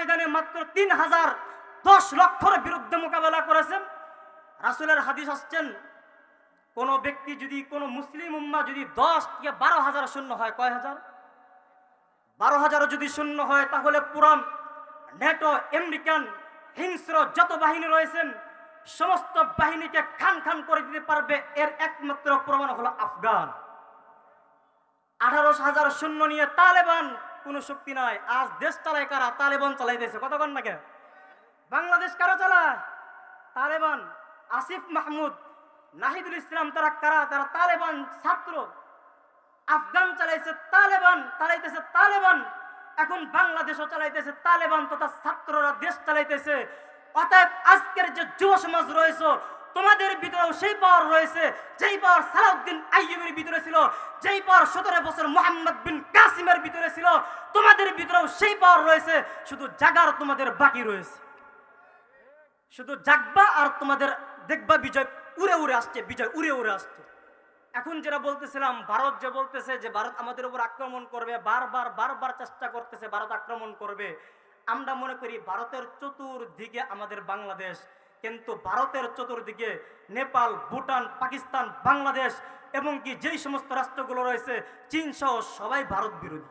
ময়দানে মাত্র তিন হাজার দশ লক্ষর বিরুদ্ধে মোকাবেলা করেছেন। রাসুলের হাদিস আসছেন, কোন ব্যক্তি যদি, কোন মুসলিম উম্মা যদি দশ থেকে বারো হাজার শূন্য হয়, কয় হাজার? বারো হাজারও যদি শূন্য হয়, তাহলে পুরান নেটো আমেরিকান হিংস্র যত বাহিনী রয়েছেন, সমস্ত বাহিনীকে খান খান করে দিতে পারবে, এর একমাত্র প্রমাণ হলো আফগান। আঠারোশ হাজার শূন্য নিয়ে তালেবান কোনো শক্তি নাই। আজ দেশ চালায় কারা? তালেবান চালাইতেছে কতক্ষণ নাকি? বাংলাদেশ কারা চালায়? তালেবান আসিফ মাহমুদ, নাহিদুল ইসলাম তারা কারা? তারা তালেবান ছাত্র। আফগান চালাইছে তালেবান, চালাইতেছে তালেবান। এখন বাংলাদেশও চালাইতেছে তালেবান তথা ছাত্ররা দেশ চালাইতেছে। অতএব আজকের যে যুব সমাজ রয়েছে তোমাদের ভিতরেও সেই পাওয়ার রয়েছে, যেই পাওয়ার সালাউদ্দিন আইয়ুবের ভিতরে ছিল, যেই পাওয়ার সতেরো বছর মোহাম্মদ বিন কাসিমের ভিতরে ছিল, তোমাদের ভিতরেও সেই পাওয়ার রয়েছে, শুধু জাগার তোমাদের বাকি রয়েছে। শুধু জাগবা আর তোমাদের দেখবা বিজয় উড়ে উড়ে আসছে, বিজয় উড়ে উড়ে আসছে। এখন যেটা বলতেছিলাম, ভারত যে বলতেছে যে ভারত আমাদের উপর আক্রমণ করবে, বারবার বারবার চেষ্টা করতেছে ভারত আক্রমণ করবে, আমরা মনে করি ভারতের চতুর্দিকে আমাদের বাংলাদেশ কিন্তু ভারতের চতুর্দিকে নেপাল, ভুটান, পাকিস্তান, বাংলাদেশ এবং কি যেই সমস্ত রাষ্ট্রগুলো রয়েছে, চীন সহ সবাই ভারত বিরোধী।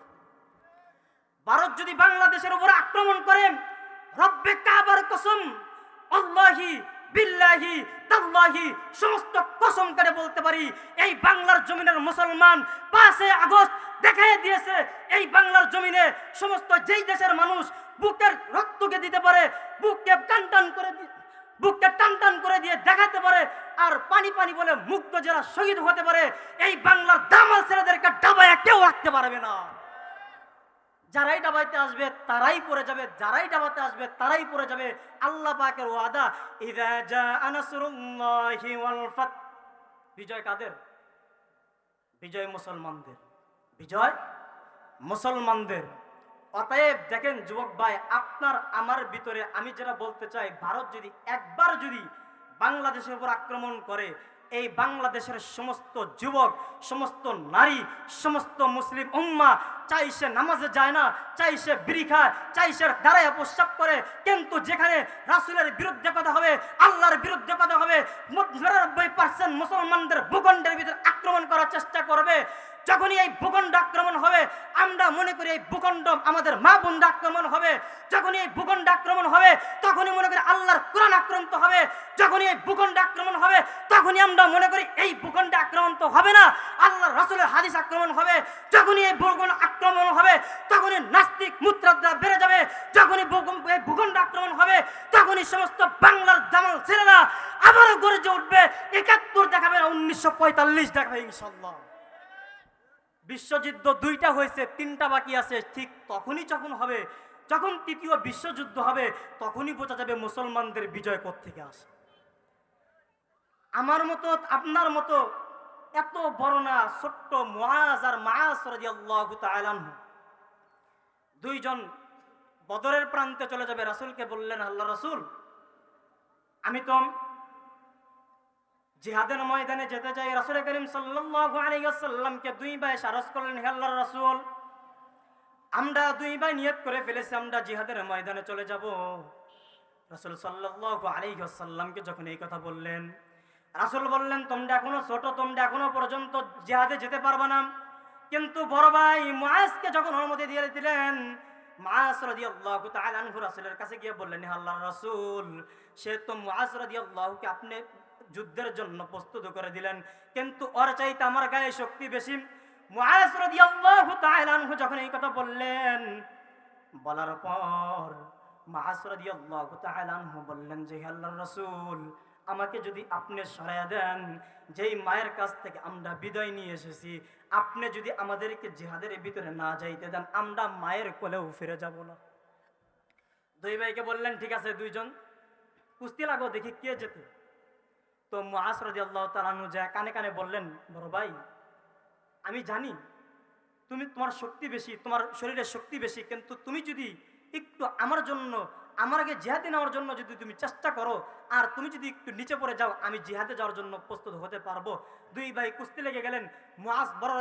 ভারত যদি বাংলাদেশের উপর আক্রমণ করে, রব্বে কাবার কসম, আল্লাহি বিল্লাহি তাল্লাহি, সমস্ত কসম করে বলতে পারি, এই বাংলার জমিনের মুসলমান পাঁচে আগস্ট দেখাই দিয়েছে, এই বাংলার জমিনে সমস্ত যেই দেশের মানুষ বুকের রক্তকে দিতে পারে, বুককে টান টান করে বুককে টান টান করে দিয়ে দেখাতে পারে আর পানি পানি বলে মুক্ত যারা শহীদ হতে পারে, এই বাংলার দামাল ছেলেদেরকে ডাবায় কেউ রাখতে পারবে না। যারাই ডাবাইতে আসবে, তারাই পড়ে যাবে, যারাই ডাবাতে আসবে, তারাই পড়ে যাবে। আল্লাহ পাকের ওয়াদা বিজয় কাদের? বিজয় মুসলমানদের। বিজয় মুসলমানদের। অতএব দেখেন যুবক ভাই, আপনার আমার ভিতরে আমি যেটা বলতে চাই, ভারত যদি একবার যদি বাংলাদেশের উপর আক্রমণ করে, এই বাংলাদেশের সমস্ত যুবক, সমস্ত নারী, সমস্ত মুসলিম উম্মা, চাই সে নামাজে যায় না, চাই সে বিড়ি খায়, চাই সে দাঁড়ায় প্রস্রাব করে, কিন্তু যেখানে রাসুলের বিরুদ্ধে কথা হবে, আল্লাহর বিরুদ্ধে কথা হবে নিরানব্বই পার্সেন্ট মুসলমানদের ভূখণ্ডের ভিতরে আক্রমণ করার চেষ্টা করবে। যখনই এই ভূখণ্ড আক্রমণ হবে আমরা মনে করি এই ভূখণ্ড আমাদের মা বোনরা আক্রমণ হবে। যখনই এই ভূখণ্ড আক্রমণ হবে, তখনই মনে করি আল্লাহর কোরআন আক্রান্ত হবে। যখনই এই ভূখণ্ড আক্রমণ হবে, তখনই আমরা মনে করি এই ভূখণ্ডে আক্রমণ তো হবে না। আল্লাহর রাসুলের হাদিস আক্রমণ হবে। যখনই এই ভূখণ্ড আক্রমণ হবে, তখনই নাস্তিক মুদ্রাদ্রা বেড়ে যাবে। যখনই ভূখণ্ড আক্রমণ হবে, তখনই সমস্ত বাংলার জামাল ছেলেরা আবারও গর্জে উঠবে। একাত্তর দেখাবে না, উনিশশো পঁয়তাল্লিশ দেখাবে ইনশাল্লাহ। বিশ্বযুদ্ধ দুইটা হয়েছে, তিনটা বাকি আছে, ঠিক তখনই যখন হবে, যখন তৃতীয় বিশ্বযুদ্ধ হবে, তখনই বোঝা যাবে মুসলমানদের বিজয় থেকে আসে। আমার মতো, আপনার মতো এত বড় না, ছোট্ট মুআজ আর মায়াস দুইজন বদরের প্রান্তে চলে যাবে, রাসূলকে বললেন, আল্লাহ রাসূল, আমি তো জিহাদের ময়দানে যেতে চাই রাসূল করিম ওয়াসাল্লামকে দুই ভাই সারস করলেন, হে আল্লাহর রাসূল। আমরা দুই ভাই নিয়ত করে ফেলেছি, আমরা জিহাদের ময়দানে চলে যাব। রাসূল সাল্লাল্লাহু আলাইহি ওয়াসাল্লামকে যখন এই কথা বললেন, রাসুল বললেন, তোমরা এখনও ছোট, তোমরা এখনও পর্যন্ত জিহাদে যেতে পারবে না। কিন্তু বড় ভাই মুআজকে যখন অনুমতি দিয়ে দিলেন রাসূলের কাছে গিয়ে বললেন, হে আল্লাহর রাসূল, সে তো মুআজ রাদিয়াল্লাহুকে আপনি যুদ্ধের জন্য প্রস্তুত করে দিলেন। কিন্তু ওর চাইতে আমার গায়ে শক্তি বেশি। যখন এই কথা বললেন, বলার পর বললেন যে, হে আল্লাহর রাসূল, আমাকে যদি আপনি সরাইয়া দেন, যেই মায়ের কাছ থেকে আমরা বিদায় নিয়ে এসেছি, আপনি যদি আমাদেরকে জিহাদের ভিতরে না যাইতে দেন, আমরা মায়ের কোলেও ফিরে যাব না। দুই ভাইকে বললেন, ঠিক আছে, দুইজন, কুস্তি লাগো দেখি কে যেতে তো মুআজ রাদিয়াল্লাহু তাআলা আনহু যা কানে কানে বললেন, বড় ভাই, আমি জানি তুমি তোমার শক্তি বেশি, তোমার শরীরের শক্তি বেশি, কিন্তু তুমি যদি একটু আমার জন্য, আমার আগে জিহাদে নেওয়ার জন্য যদি তুমি চেষ্টা করো, আর তুমি যদি একটু নিচে পড়ে যাও, আমি জিহাদে যাওয়ার জন্য প্রস্তুত হতে পারব। দুই ভাই কুস্তি লেগে গেলেন মাস বড়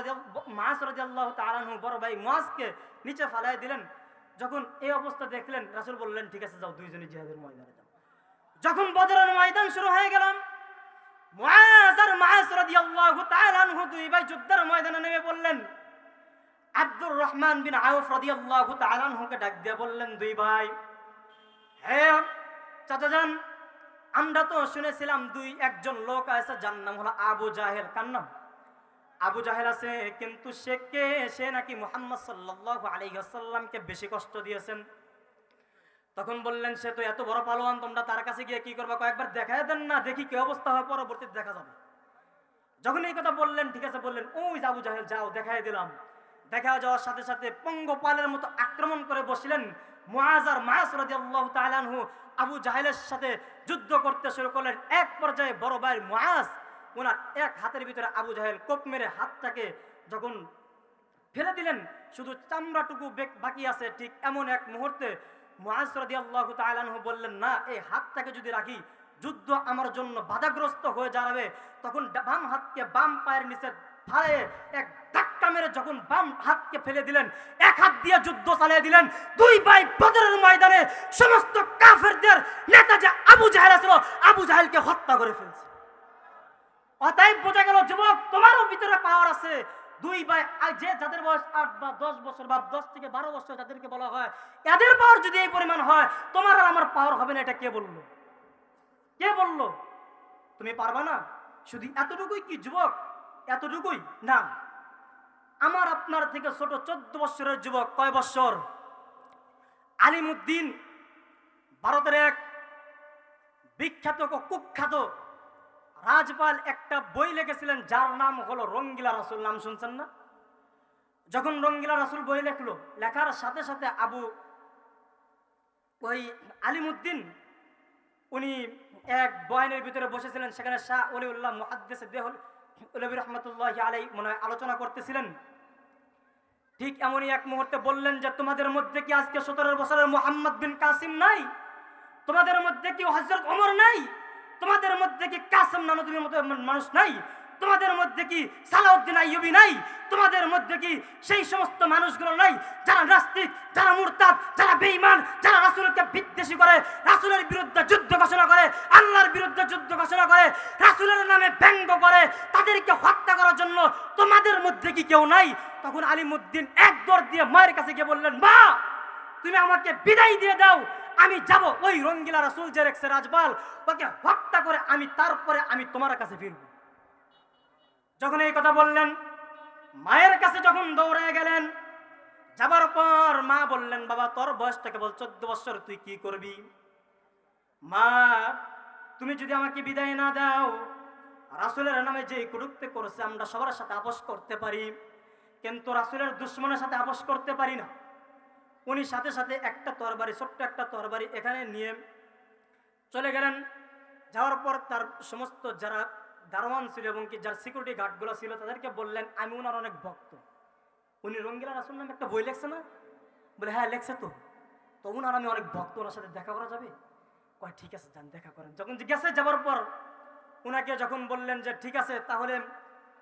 মাস রাজি আল্লাহ তালানহু বড় ভাই মাসকে নিচে ফালাই দিলেন। যখন এই অবস্থা দেখলেন, রাসূল বললেন, ঠিক আছে, যাও দুইজনে জিহাদের ময়দানে যাও। যখন বদরের ময়দান শুরু হয়ে গেলাম দুই ভাই নেমে বললেন রহমান বিন ডাক বললেন, দুই ভাই, হে আমরা তো শুনেছিলাম দুই একজন লোক আছে, যার নাম হলো আবু জাহেল। কার নাম? আবু জাহেল আছে, কিন্তু সে কে? সে নাকি মোহাম্মদ আলাইহি ওয়াসাল্লামকে বেশি কষ্ট দিয়েছেন। তখন বললেন, সে তো এত বড় পালোয়ান, তোমরা তার কাছে গিয়ে কি করবা? কয়েকবার দেখায় দেন না, দেখি কি অবস্থা হয়, পরবর্তীতে দেখা যাবে। যখন এই কথা বললেন, ঠিক আছে, বললেন, ওই আবু জাহেল, যাও দেখাই দিলাম। দেখা যাওয়ার সাথে সাথে পঙ্গপালের মতো আক্রমণ করে বসিলেন মাস রাদিয়াল্লাহু তাআলা আনহু। আবু জাহেলের সাথে যুদ্ধ করতে শুরু করলেন। এক পর্যায়ে বড় ভাই মুআজ ওনার এক হাতের ভিতরে আবু জাহেল কোপ মেরে হাতটাকে যখন ফেলে দিলেন, শুধু চামড়াটুকু বাকি আছে, ঠিক এমন এক মুহূর্তে মুআজ রাদিয়াল্লাহু তাআলা আনহু বললেন, না, এই হাতটাকে যদি রাখি, যুদ্ধ আমার জন্য বাধাগ্রস্ত হয়ে যাবে তখন বাম হাতকে বাম পায়ের নিচে ফাড়ে এক ধাক্কা মেরে যখন বাম হাতকে ফেলে দিলেন, এক হাত দিয়ে যুদ্ধ চালিয়ে দিলেন, দুই ভাই বদরের ময়দানে সমস্ত কাফেরদের নেতা যে আবু জাহেল ছিল আবু জাহেলকে হত্যা করে ফেলছে। অতএব বোঝা গেল, যুবক, তোমারও ভিতরে পাওয়ার আছে। দুই ভাই যে যাদের বয়স আট বা দশ বছর বা দশ থেকে বারো বছর যাদেরকে বলা হয়, এদের পাওয়ার যদি এই পরিমাণ হয়, তোমার আর আমার পাওয়ার হবে না, এটা কে বলল? কে বলল? তুমি পারবা না? শুধু এতটুকুই কি যুবক? এতটুকুই? না। আমার আপনার থেকে ছোট চোদ্দ বছরের যুবক কয় বছর? আলিমুদ্দিন, ভারতের এক বিখ্যাত কুখ্যাত রাজপাল একটা বই লিখেছিলেন, যার নাম হলো রঙ্গিলা রাসুল। নাম শুনছেন না? যখন রঙ্গিলা রাসুল বই লেখলো, লেখার সাথে সাথে আবু ওই আলিমুদ্দিন, উনি এক বয়ানের ভিতরে বসেছিলেন, সেখানে শাহ অলিউল্লাহ মুহাদ্দিস দেহল উলবি রহমতুল্লাহ আলাই মনে আলোচনা করতেছিলেন। ঠিক এমনই এক মুহূর্তে বললেন যে, তোমাদের মধ্যে কি আজকে সতেরো বছরের মোহাম্মদ বিন কাসিম নাই? তোমাদের মধ্যে কি হজরত অমর নাই? তোমাদের মধ্যে কি কাসম নানদীর মতো মানুষ নাই? তোমাদের মধ্যে কি সালাউদ্দিন আইয়ুবি নাই? তোমাদের মধ্যে কি সেই সমস্ত মানুষগুলো নাই যারা নাস্তিক, যারা মুরতাদ, যারা বেঈমান, যারা রাসুলকে বিদ্বেষী করে, রাসুলের বিরুদ্ধে যুদ্ধ ঘোষণা করে, আল্লাহর বিরুদ্ধে যুদ্ধ ঘোষণা করে, রাসুলের নামে ব্যঙ্গ করে, তাদেরকে হত্যা করার জন্য তোমাদের মধ্যে কি কেউ নাই? তখন আলিমুদ্দিন এক দর দিয়ে মায়ের কাছে গিয়ে বললেন, মা, তুমি আমাকে বিদায় দিয়ে দাও আমি যাব ওই রঙ্গিলা রাসুল যে রেখছে রাজবাল ওকে হত্যা করে আমি তারপরে আমি তোমার কাছে ফিরব। যখন এই কথা বললেন, মায়ের কাছে যখন দৌড়ে গেলেন, যাবার পর মা বললেন, বাবা, তোর বয়সটা কেবল চোদ্দ বছর, তুই কি করবি? মা, তুমি যদি আমাকে বিদায় না দাও, রাসুলের নামে যে কুরুক্তি করেছে, আমরা সবার সাথে আপোষ করতে পারি, কিন্তু রাসুলের দুশ্মনের সাথে আপোষ করতে পারি না। উনি সাথে সাথে একটা তরবারি, ছোট্ট একটা তরবারি এখানে নিয়ে চলে গেলেন। যাওয়ার পর তার সমস্ত যারা দারোয়ান ছিল এবং কি যার সিকিউরিটি গার্ডগুলো ছিল, তাদেরকে বললেন, আমি ওনার অনেক ভক্ত। উনি রঙ্গিলা রাসুল নামে একটা বই লেখছে না? বলে হ্যাঁ লেখছে তো। তো ওনার আমি অনেক ভক্ত, ওনার সাথে দেখা করা যাবে? কয়, ঠিক আছে, যান, দেখা করেন। যখন জিজ্ঞাসা যাওয়ার পর ওনাকে যখন বললেন যে, ঠিক আছে, তাহলে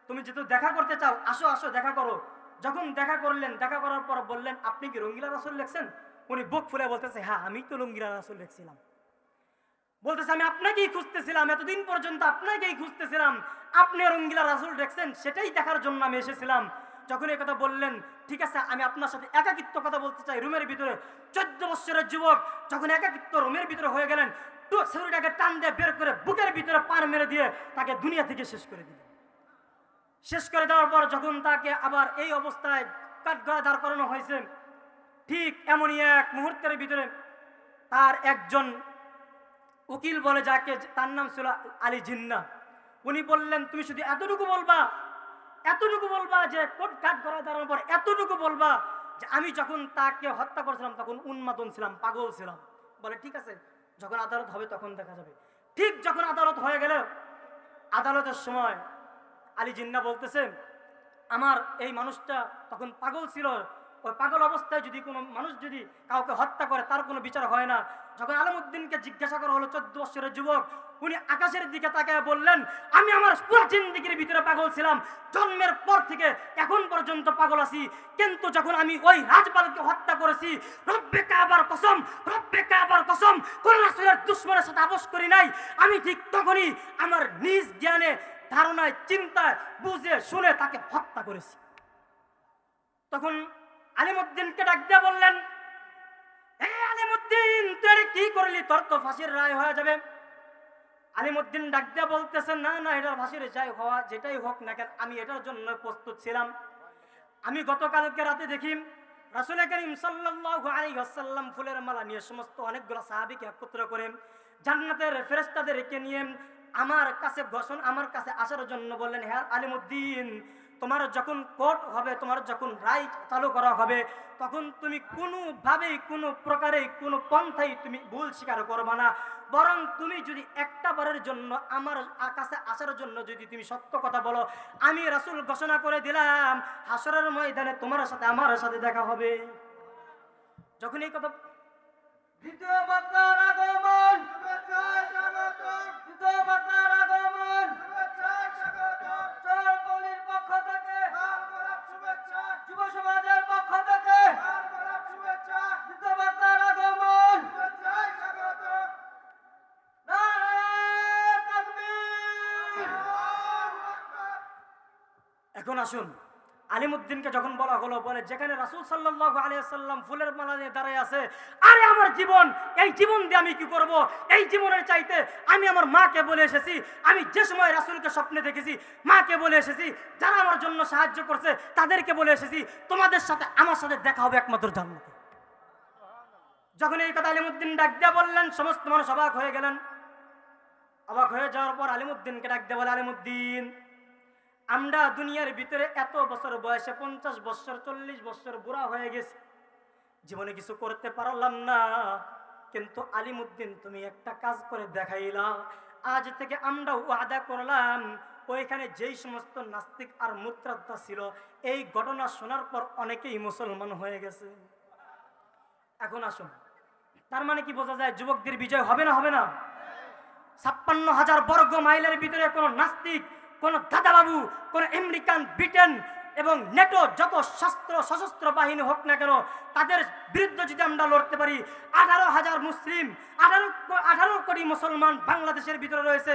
তুমি যেহেতু দেখা করতে চাও, আসো আসো, দেখা করো। যখন দেখা করলেন, দেখা করার পর বললেন, আপনি কি রঙ্গিলা রাসুল লেখছেন? উনি বুক ফুলে বলতেছে হ্যাঁ আমি তো রঙ্গিলা রাসুল লিখছিলাম। বলতেছে, আমি আপনাকেই খুঁজতেছিলাম, এতদিন পর্যন্ত আপনাকেই খুঁজতেছিলাম। আপনি রঙ্গিলা রাসুল দেখছেন সেটাই দেখার জন্য আমি এসেছিলাম। যখন এই কথা বললেন, ঠিক আছে, আমি আপনার সাথে একাকিত্ব কথা বলতে চাই রুমের ভিতরে। চোদ্দ বছরের যুবক যখন একাকিত্ব রুমের ভিতরে হয়ে গেলেন, তো শরীরটাকে টান দিয়ে বের করে বুকের ভিতরে পার মেরে দিয়ে তাকে দুনিয়া থেকে শেষ করে দিলেন। শেষ করে দেওয়ার পর যখন তাকে আবার এই অবস্থায় কাঠগড়া দাঁড় করানো হয়েছে, ঠিক এমনই এক মুহূর্তের ভিতরে তার একজন উকিল বলে যাকে, তার নাম ছিল আলী জিন্না। উনি বললেন, তুমি শুধু এতটুকু বলবা এতটুকু বলবা যে কোট কাঠ করা দাঁড়ানোর পর এতটুকু বলবা যে আমি যখন তাকে হত্যা করেছিলাম, তখন উন্মাদন ছিলাম, পাগল ছিলাম। বলে, ঠিক আছে, যখন আদালত হবে তখন দেখা যাবে। ঠিক যখন আদালত হয়ে গেল, আদালতের সময় আলী জিন্না বলতেছে আমার এই মানুষটা তখন পাগল ছিল। ওই পাগল অবস্থায় যদি কোনো মানুষ যদি কাউকে হত্যা করে, তার কোনো বিচার হয় না। যখন আলমউদ্দিনকে জিজ্ঞাসা করা হলো চোদ্দ বছরের যুবক, উনি আকাশের দিকে তাকায় বললেন, আমি আমার পুরো জিন্দিগির ভিতরে পাগল ছিলাম। জন্মের পর থেকে এখন পর্যন্ত পাগল আছি। কিন্তু যখন আমি ওই রাজপালকে হত্যা করেছি, রব্বে কাবার কসম, রব্বে কাবার কসম, কোন রাসূলের দুশ্মনের সাথে আপোষ করি নাই। আমি ঠিক তখনই আমার নিজ জ্ঞানে ধারণায়, চিন্তায়, বুঝে, শুনে তাকে হত্যা করেছি। তখন আলিমুদ্দিনকে ডাক দিয়ে বললেন আলিমুদ্দিন, তুই কি করলি? তোর তো ফাঁসির রায় হয়ে যাবে। আলিমুদ্দিন ডাক দিয়ে বলতেছেন না না এটার ফাঁসির যাই হওয়া, যেটাই হোক না কেন, আমি এটার জন্য প্রস্তুত ছিলাম। আমি গতকালকে রাতে দেখি রাসুল করিম ওয়াসাল্লাম ফুলের মালা নিয়ে সমস্ত অনেকগুলো সাহাবীকে একত্র করে জান্নাতের ফেরেশতাদেরকে নিয়ে আমার কাছে ঘোষণ, আমার কাছে আসার জন্য বললেন হ্যাঁ আলিমুদ্দিন, তোমার যখন কোর্ট হবে, তোমার যখন রাইট চালু করা হবে, তখন তুমি কোনোভাবেই, কোনো প্রকারে কোনো পন্থাই তুমি ভুল স্বীকার করবে না। বরং তুমি যদি একটা বারের জন্য আমার কাছে আসার জন্য যদি তুমি সত্য কথা বলো, আমি রাসুল ঘোষণা করে দিলাম হাসরের ময়দানে তোমার সাথে আমার সাথে দেখা হবে। যখন এই কথা দ্বিতীয় বক্তার আগমন। চরপল্লীর পক্ষ থেকে। যুব সমাজের পক্ষ থেকে। বক্তার আগমন। এখন আসুন। আলিমুদ্দিনকে যখন বলা হলো, বলে, যেখানে রাসূল সাল্লাল্লাহু আলাইহি সাল্লাম ফুলের মালা নিয়ে দাঁড়ায় আছে, আরে আমার জীবন, এই জীবন দিয়ে আমি কি করব? এই জীবনের চাইতে আমি আমার মাকে বলে এসেছি, আমি যে সময় রাসূলকে স্বপ্নে দেখেছি, মাকে বলে এসেছি, যারা আমার জন্য সাহায্য করছে, তাদেরকে বলে এসেছি, তোমাদের সাথে, আমার সাথে দেখা হবে একমাত্র জান্নাতে। যখন এই কথা আলিমুদ্দিন ডাক দিয়ে বললেন, সমস্ত মানুষ অবাক হয়ে গেলেন। অবাক হয়ে যাওয়ার পর আলিমুদ্দিনকে ডাক দিয়ে বলে, আলিমুদ্দিন আমরা দুনিয়ার ভিতরে এত বছর বয়সে পঞ্চাশ বছর, চল্লিশ বছর বুড়া হয়ে গেছি। জীবনে কিছু করতে পারলাম না। কিন্তু আলিমুদ্দিন, তুমি একটা কাজ করে দেখাইলা। আজ থেকে আমরা ওয়াদা করলাম, ওইখানে যেই সমস্ত নাস্তিক আর মুত্রাদ্দা ছিল, এই ঘটনা শোনার পর অনেকেই মুসলমান হয়ে গেছে। এখন আসুন। তার মানে কি বোঝা যায়, যুবকদের বিজয় হবে না হবে না? ছাপ্পান্ন হাজার বর্গ মাইলের ভিতরে কোনো নাস্তিক কোনো দাদাবাবু, কোনো আমেরিকান, ব্রিটেন এবং নেটো যত শস্ত্র সশস্ত্র বাহিনী হোক না কেন, তাদের বিরুদ্ধে যদি আমরা লড়তে পারি, আঠারো হাজার মুসলিম, আঠারো আঠারো কোটি মুসলমান বাংলাদেশের ভিতরে রয়েছে।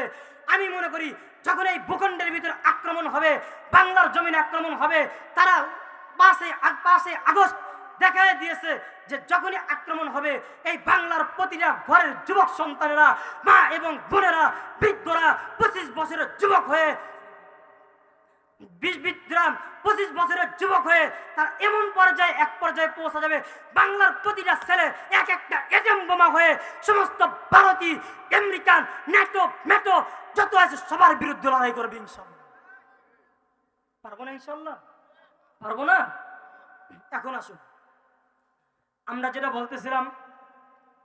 আমি মনে করি, যখন এই ভূখণ্ডের ভিতরে আক্রমণ হবে, বাংলার জমিনে আক্রমণ হবে, তারা পাঁচে পাঁচে আগস্ট দেখা দিয়েছে যে যখনই আক্রমণ হবে, এই বাংলার প্রতিটা ঘরের যুবক সন্তানেরা, মা এবং বোনেরা, বৃদ্ধরা পঁচিশ বছরের যুবক হয়ে বিশ বিদ্রা পঁচিশ বছরের যুবক হয়ে তার এমন পর্যায়ে এক পর্যায়ে পৌঁছা যাবে। বাংলার প্রতিটা ছেলে এক একটা এজেম বোমা হয়ে সমস্ত ভারতী, আমেরিকান, ন্যাটো, ম্যাটো, যত আছে সবার বিরুদ্ধে লড়াই করবে ইনশাল্লাহ। পারব না ইনশাল্লাহ? পারব না? এখন আসুন। আমরা যেটা বলতেছিলাম,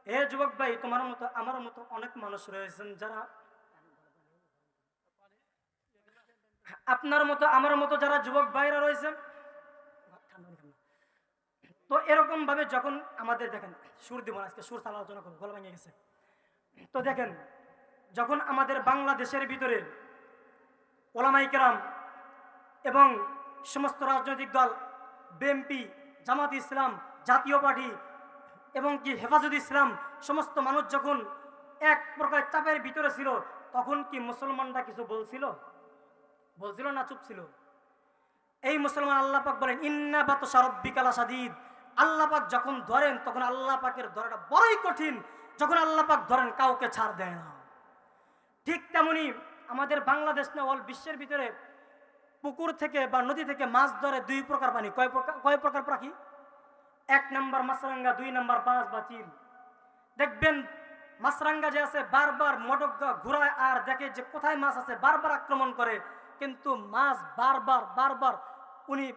এ যুবক ভাই, তোমার মতো, আমার মতো অনেক মানুষ রয়েছেন যারা আপনার মতো, আমার মতো যারা যুবক ভাইরা রয়েছে, তো এরকম ভাবে যখন আমাদের দেখেন, সুর দিব আজকে সুর চালা আলোচনা করব গলা ভেঙে গেছে। তো দেখেন, যখন আমাদের বাংলাদেশের ভিতরে ওলামাই কেরাম এবং সমস্ত রাজনৈতিক দল বিএনপি জামাত ইসলাম, জাতীয় পার্টি এবং কি হেফাজত ইসলাম, সমস্ত মানুষ যখন এক প্রকার চাপের ভিতরে ছিল, তখন কি মুসলমানরা কিছু বলছিল? বলছিল না, চুপ ছিল। এই মুসলমান আল্লাহ পাক বলেন, ইন্না বাত সারব্বিকালা সাদিদ আল্লাহ পাক যখন ধরেন, তখন আল্লাহ পাকের ধরাটা বড়ই কঠিন। যখন আল্লাহ পাক ধরেন, কাউকে ছাড় দেয় না। ঠিক তেমনি আমাদের বাংলাদেশ না, অল বিশ্বের ভিতরে পুকুর থেকে বা নদী থেকে মাছ ধরে দুই প্রকার পানি। কয় প্রকার কয় প্রকার পাখি? এক নাম্বার মাছরাঙ্গা, দুই নাম্বার বাঁশ বা চিল। দেখবেন, মাছরাঙ্গা যে আছে, বারবার মটকা ঘুরায় আর দেখে যে কোথায় মাছ আছে, বারবার আক্রমণ করে। কিন্তু মাছ বারবার বারবার উনি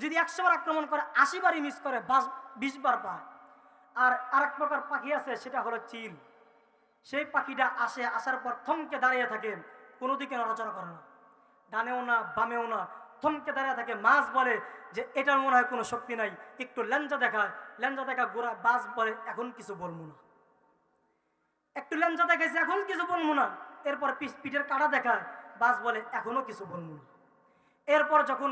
যদি একশো বার আক্রমণ করে আশি বারই মিস করে বিশ বার পায়। আর আরেক প্রকার পাখি আছে, সেটা হলো চিল। সেই পাখিটা আসে, আসার পর থমকে দাঁড়িয়ে থাকে কোনো দিকে নড়াচড়া করে না। ডানেও না, বামেও না, থমকে দাঁড়িয়ে থাকে। মাছ বলে যে, এটার মনে হয় কোনো শক্তি নাই। একটু ল্যাঞ্জা দেখায়। ল্যাঞ্জা দেখা গোড়া, বাস বলে, এখন কিছু বলব না। একটু ল্যাঞ্জা দেখাইছে, এখন কিছু বলব না। এরপর পিঠ- পিঠের কাটা দেখায়। বাস বলে, এখনও কিছু বলুন এরপর যখন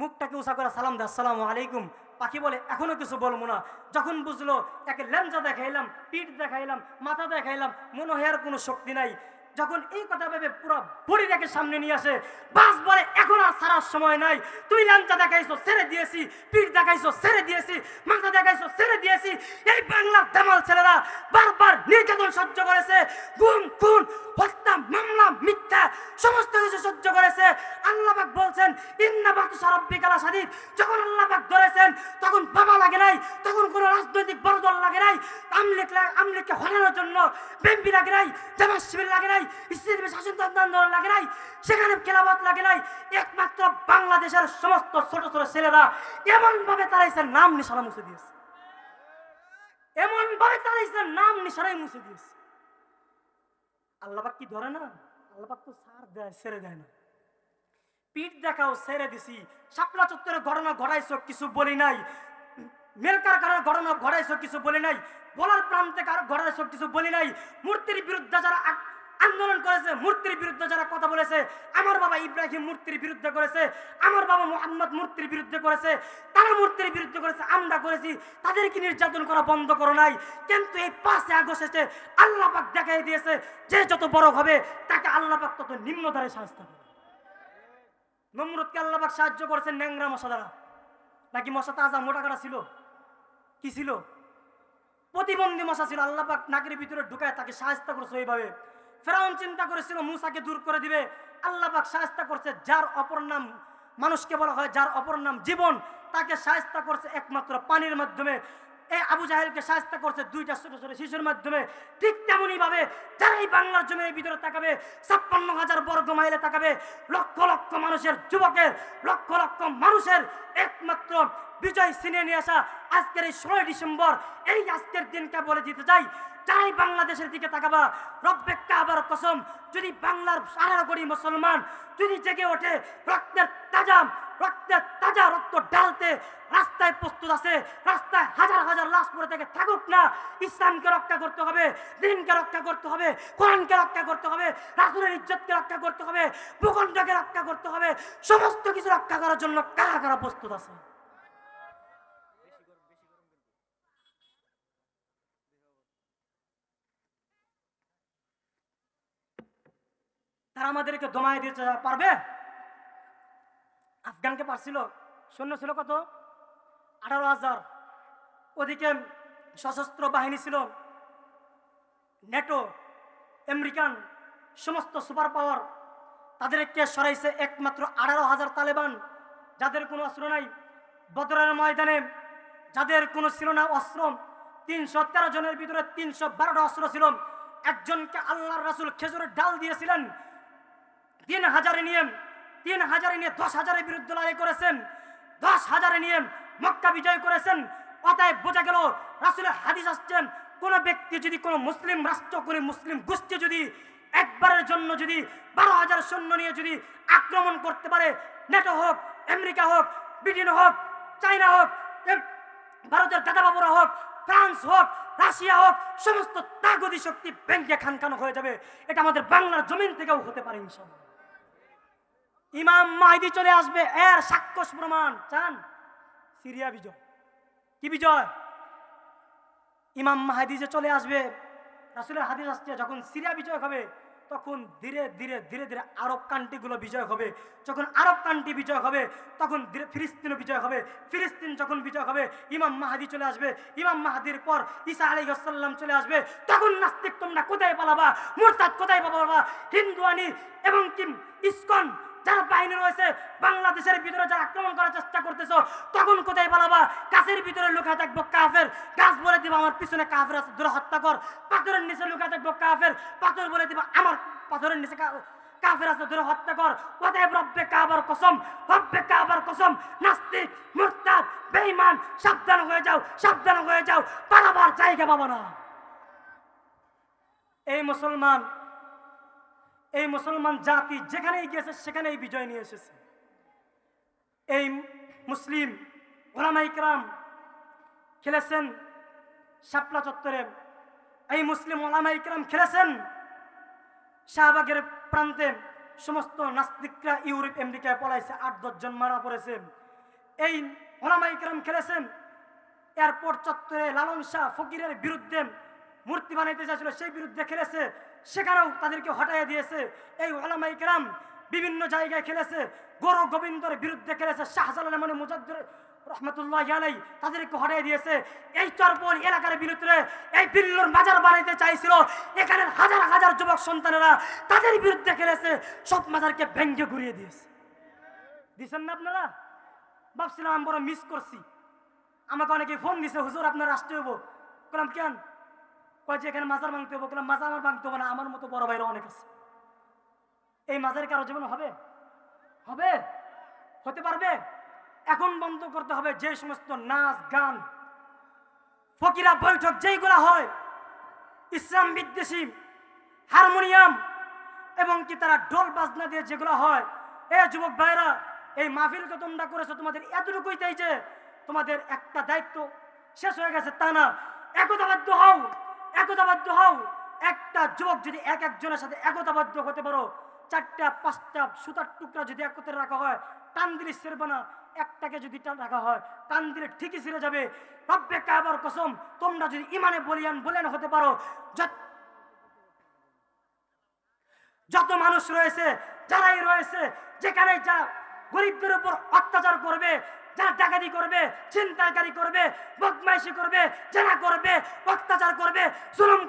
মুখটাকে উষা করে সালাম দে আসসালামু আলাইকুম। পাখি বলে, এখনও কিছু বলব না। যখন বুঝলো, একে ল্যাঞ্জা দেখাইলাম, পিঠ দেখাইলাম, মাথা দেখাইলাম, মনে হয় আর কোনো শক্তি নাই। যখন এই কথা ভেবে পুরো বডিটাকে সামনে নিয়ে আসে, বাস বলে, এখন আর সারার সময় নাই। তুমি ল্যাঞ্জা দেখাইছো, ছেড়ে দিয়েছি। পিঠ দেখাইছো, ছেড়ে দিয়েছি। মাথা দেখাইছো, ছেড়ে দিয়েছি। এই বাংলার দামাল ছেলেরা বারবার নির্যাতন সহ্য করেছে। গুম, খুন, হত্যা, মামলা, মিথ্যা, সমস্ত কিছু সহ্য করেছে। আল্লাহবাক বলছেন, ইন্না বাকি সারাব্বিকালা সাদিদ যখন আল্লাহবাক ধরেছেন, তখন বাবা লাগে নাই, তখন রাজনৈতিক বড় দল লাগে নাই আমলিক লা- আমলিককে হরানোর জন্য বিএনপি লাগে নাই, জামাত শিবির লাগে নাই, ইসলামী শাসনতন্ত্র আন্দোলন লাগে নাই, সেখানে খেলাবাত লাগে নাই, একমাত্র বাংলাদেশের সমস্ত ছোট ছোট ছেলেরা এমন ভাবে তারা ইসের নাম নিশানা মুছে দিয়েছে। এমন ভাবে তারা নাম নিশানাই মুছে দিয়েছে। কি ধরে না? আল্লাহবাক তো সার দেয়, ছেড়ে দেয় না। পিঠ দেখাও ছেড়ে দিছি, শাপলা চত্বরে ঘটনা ঘটাইছো, কিছু বলি নাই। মেলকার কারণে ঘটনা ঘটাইছো কিছু বলি নাই, বলার প্রান্তে কারও ঘটাইছো কিছু বলি নাই, মূর্তির বিরুদ্ধে যারা আন্দোলন করেছে, মূর্তির বিরুদ্ধে যারা কথা বলেছে, আমার বাবা ইব্রাহিম মূর্তির বিরুদ্ধে করেছে, আমার বাবা মোহাম্মদ মূর্তির বিরুদ্ধে করেছে, তারা মূর্তির বিরুদ্ধে করেছে, আমরা করেছি, তাদেরকে নির্যাতন করা বন্ধ করো নাই, কিন্তু এই পাঁচে আগস্ট এসে আল্লাহ পাক দেখাই দিয়েছে যে যত বড় হবে, তাকে আল্লাপাক তত নিম্ন দ্বারে শাস্তি হবে নমরুদকে আল্লাহবাক সাহায্য করেছেন ন্যাংরা মশা দ্বারা নাকি মশা তাজা মোটা কাটা ছিল? কি ছিল? প্রতিবন্ধী মশা ছিল আল্লাহবাক নাকের ভিতরে ঢুকায় তাকে সাহায্য করছে ওইভাবে। ফেরাউন চিন্তা করেছিল, মুসাকে দূর করে দিবে। আল্লাহবাক সাহায্য করছে, যার অপর নাম মানুষকে বলা হয় যার অপর নাম জীবন, তাকে সাহায্য করছে একমাত্র পানির মাধ্যমে। এই আবু জাহেলকে সাহায্য করছে দুইটা ছোট ছোট শিশুর মাধ্যমে। ঠিক তেমনই ভাবে যারা এই বাংলার জমির ভিতরে তাকাবে, ছাপ্পান্ন হাজার বর্গ মাইলে তাকাবে, লক্ষ লক্ষ মানুষের, যুবকের, লক্ষ লক্ষ মানুষের একমাত্র বিজয় সিনে নিয়ে আসা আজকের এই ষোলোই ডিসেম্বর, এই আজকের দিনকে বলে দিতে চাই, যারাই বাংলাদেশের দিকে তাকাবা, রব্বে কাবার কসম, যদি বাংলার আঠারো কোটি মুসলমান যদি জেগে ওঠে, রক্তের তাজা রক্তের তাজা রক্ত ডালতে রাস্তায় প্রস্তুত আছে, রাস্তায় হাজার হাজার লাশ পড়ে থেকে থাকুক না, ইসলামকে রক্ষা করতে হবে, দিনকে রক্ষা করতে হবে, কোরআনকে রক্ষা করতে হবে, রাসুলের ইজ্জতকে রক্ষা করতে হবে, ভূখণ্ডকে রক্ষা করতে হবে, সমস্ত কিছু রক্ষা করার জন্য কারা কারা প্রস্তুত আছে? তারা আমাদেরকে দমায় দিতে পারবে? আফগানকে পারছিল। সৈন্য ছিল কত? আঠারো হাজার। ওদিকে সশস্ত্র বাহিনী ছিল। নেটো, আমেরিকান, সমস্ত সুপার পাওয়ার। তাদেরকে সরাইছে একমাত্র আঠারো হাজার তালেবান, যাদের কোনো অস্ত্র নাই। বদরের ময়দানে, যাদের কোনো ছিল না অস্ত্র, তিনশো তেরো জনের ভিতরে তিনশো বারোটা অস্ত্র ছিল। একজনকে আল্লাহর রাসুল খেজুরের ডাল দিয়েছিলেন। তিন হাজারে নিয়ে, তিন হাজারে নিয়ে দশ হাজারের বিরুদ্ধে লড়াই করেছেন, দশ হাজারে নিয়ে মক্কা বিজয় করেছেন। অতএব বোঝা গেল, রাসুলের হাদিস আসছেন, কোন ব্যক্তি যদি, কোনো মুসলিম রাষ্ট্র, কোনো মুসলিম গোষ্ঠী যদি একবারের জন্য যদি বারো হাজার সৈন্য নিয়ে যদি আক্রমণ করতে পারে, নেটো হোক, আমেরিকা হোক, ব্রিটেন হোক, চায়না হোক ভারতের দাদাবাবুরা হোক, ফ্রান্স হোক, রাশিয়া হোক, সমস্ত তাগদি শক্তি ব্যাংকে খানখানো হয়ে যাবে। এটা আমাদের বাংলার জমিন থেকেও হতে পারে ইনশাল্লাহ ইমাম মাহিদি চলে আসবে, এর সাক্ষ্য প্রমাণ। চান? সিরিয়া বিজয়। কি বিজয়? ইমাম মাহাদি যে চলে আসবে, রাসুলের হাদিস আসছে, যখন সিরিয়া বিজয় হবে, তখন ধীরে ধীরে ধীরে ধীরে আরব কান্ট্রিগুলো বিজয় হবে। যখন আরব কান্ট্রি বিজয় হবে, তখন ধীরে ফিলিস্তিনও বিজয় হবে। ফিলিস্তিন যখন বিজয় হবে, ইমাম মাহাদি চলে আসবে। ইমাম মাহাদির পর ঈসা আলী আসাল্লাম চলে আসবে। তখন নাস্তিক তোমরা কোথায় পালাবা? মোরতাদ কোথায় পালাবা? হিন্দুয়ানি এবং কি ইস্কন। যারা বাহিনী রয়েছে, বাংলাদেশের ভিতরে যারা আক্রমণ করার চেষ্টা করতেছ, তখন কোথায় পালাবা? গাছের ভিতরে লুকায় থাকব কাফের। গাছ বলে দিবা, আমার পিছনে কাফের আছে দূরে হত্যা কর। পাথরের নিচে লুকায় থাকব কাফের। পাথর বলে দিব, আমার পাথরের নিচে কাফের আছে দূরে হত্যা কর। অতএব রব্বে কাবার কসম, রব্বে কাবার কসম, নাস্তিক, মুরতাদ, বেঈমান, সাবধান হয়ে যাও, সাবধান হয়ে যাও। পালাবার জায়গা পাবো না। এই মুসলমান এই মুসলমান জাতি যেখানেই গিয়েছে, সেখানেই বিজয় নিয়ে এসেছে। এই মুসলিম ওলামা ইকরাম খেলেছেন শাপলা চত্বরে। এই মুসলিম ওলামা ইকরাম খেলেছেন শাহবাগের প্রান্তে সমস্ত নাস্তিকরা ইউরোপ, আমেরিকায় পলাইছে, আট দশজন মারা পড়েছে। এই ওলামা ইকরাম খেলেছেন এয়ারপোর্ট চত্বরে লালন শাহ ফকিরের বিরুদ্ধে মূর্তি বানাইতে চাইছিল, সেই বিরুদ্ধে খেলেছে। সেখানেও তাদেরকে হটাইয়া দিয়েছে। এই ওলামা ইকরাম বিভিন্ন জায়গায় খেলেছে গৌরব গোবিন্দর বিরুদ্ধে খেলেছে, শাহজালাল মানে মুজাদ্দুর রহমতুল্লাহ আলাই তাদেরকে হটাই দিয়েছে। এই চরপল এলাকার বিরুদ্ধে এই বিল্লুর মাজার বানাইতে চাইছিল। এখানে হাজার হাজার যুবক সন্তানেরা তাদের বিরুদ্ধে খেলেছে, সব মাজারকে ভেঙ্গে ঘুরিয়ে দিয়েছে। দিছেন না আপনারা? ভাবছিলাম আমি বড় মিস করছি। আমাকে অনেকে ফোন দিছে, হুজুর, আপনার রাষ্ট্র হব বললাম কেন? কয় যে এখানে মাজার ভাঙতে হব বললাম মাজার আমার ভাঙতে হবে না, আমার মতো বড় ভাইরা অনেক আছে। এই মাজারে কারও জীবনে হবে? হবে? হতে পারবে? এখন বন্ধ করতে হবে যে সমস্ত নাচ, গান, ফকিরা বৈঠক যেইগুলা হয়, ইসলাম বিদ্বেষী, হারমোনিয়াম, এবং কি তারা ঢোল বাজনা দিয়ে যেগুলো হয়, এ যুবক ভাইরা এই মাহফিলকে তোমরা করেছ, তোমাদের এতটুকুই যে তোমাদের একটা দায়িত্ব শেষ হয়ে গেছে, তা না। একতাবদ্ধ হও। একতাবদ্ধ হও। একটা যুবক যদি এক একজনের সাথে একতাবদ্ধ হতে পারো, চারটা, পাঁচটা সুতার টুকরা যদি একত্রে রাখা হয়, টান দিলে ছেড়বে না। একটাকে যদি টান রাখা হয়, টান দিলে ঠিকই ছেড়ে যাবে। রব্বে কাবার কসম, তোমরা যদি ইমানে বলিয়ান বলেন হতে পারো যত মানুষ রয়েছে, যারাই রয়েছে, যেখানে যারা গরিবদের উপর অত্যাচার করবে ডাকাতি করবে চিন্তাকারী করবে বদমাইশি করবে যারা করবে অত্যাচার করবে জুলুম